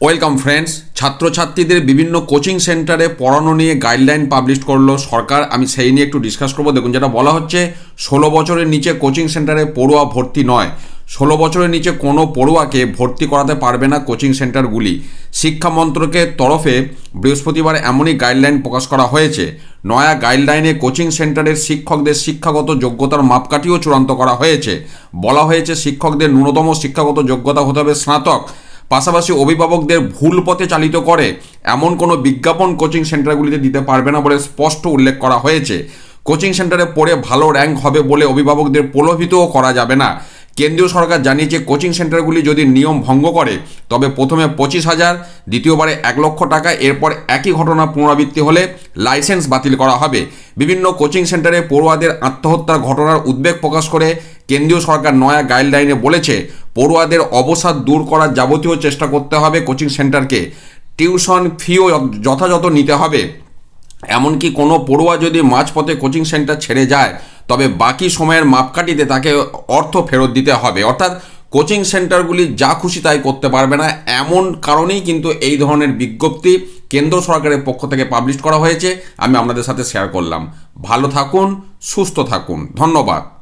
Welcome friends ছাত্রছাত্রীদের বিভিন্ন coaching সেন্টারে পড়ানো নিয়ে গাইডলাইন পাবলিশ করল সরকার। আমি সেই নিয়ে একটু ডিসকাস করব। দেখুন, যেটা বলা হচ্ছে, ষোলো বছরের নিচে কোচিং সেন্টারে পড়ুয়া ভর্তি নয়। ষোলো বছরের নিচে কোনো পড়ুয়াকে ভর্তি করাতে পারবে না কোচিং সেন্টারগুলি শিক্ষা মন্ত্রকের তরফে বৃহস্পতিবার এমনই গাইডলাইন প্রকাশ করা হয়েছে। নয়া গাইডলাইনে কোচিং সেন্টারের শিক্ষকদের শিক্ষাগত যোগ্যতার মাপকাঠিও চূড়ান্ত করা হয়েছে। বলা হয়েছে, শিক্ষকদের ন্যূনতম শিক্ষাগত যোগ্যতা হতে হবে স্নাতক। পাশাপাশি অভিভাবকদের ভুল পথে চালিত করে, এমন কোনো বিজ্ঞাপন কোচিং সেন্টারগুলিতে দিতে পারবে না বলে স্পষ্ট উল্লেখ করা হয়েছে। কোচিং সেন্টারে পড়ে ভালো র্যাঙ্ক হবে বলে অভিভাবকদের প্রলোভিতও করা যাবে না। কেন্দ্রীয় সরকার জানিয়েছে, কোচিং সেন্টারগুলি যদি নিয়ম ভঙ্গ করে, তবে প্রথমে পঁচিশ হাজার, দ্বিতীয়বারে এক লক্ষ টাকা, এরপর একই ঘটনা পুনরাবৃত্তি হলে লাইসেন্স বাতিল করা হবে। বিভিন্ন কোচিং সেন্টারে পড়ুয়াদের আত্মহত্যার ঘটনার উদ্বেগ প্রকাশ করে কেন্দ্রীয় সরকার নয়া গাইডলাইনে বলেছে পড়ুয়াদের অবসাদ দূর করার যাবতীয় চেষ্টা করতে হবে কোচিং সেন্টারকে। টিউশন ফিও যথাযথ নিতে হবে। এমনকি কোনো পড়ুয়া যদি মাঝপথে কোচিং সেন্টার ছেড়ে যায়, তবে বাকি সময়ের মাপকাঠিতে তাকে অর্থ ফেরত দিতে হবে। অর্থাৎ কোচিং সেন্টারগুলি যা খুশি তাই করতে পারবে না। এমন কারণেই কিন্তু এই ধরনের বিজ্ঞপ্তি কেন্দ্র সরকারের পক্ষ থেকে পাবলিশ করা হয়েছে। আমি আপনাদের সাথে শেয়ার করলাম। ভালো থাকুন, সুস্থ থাকুন। ধন্যবাদ।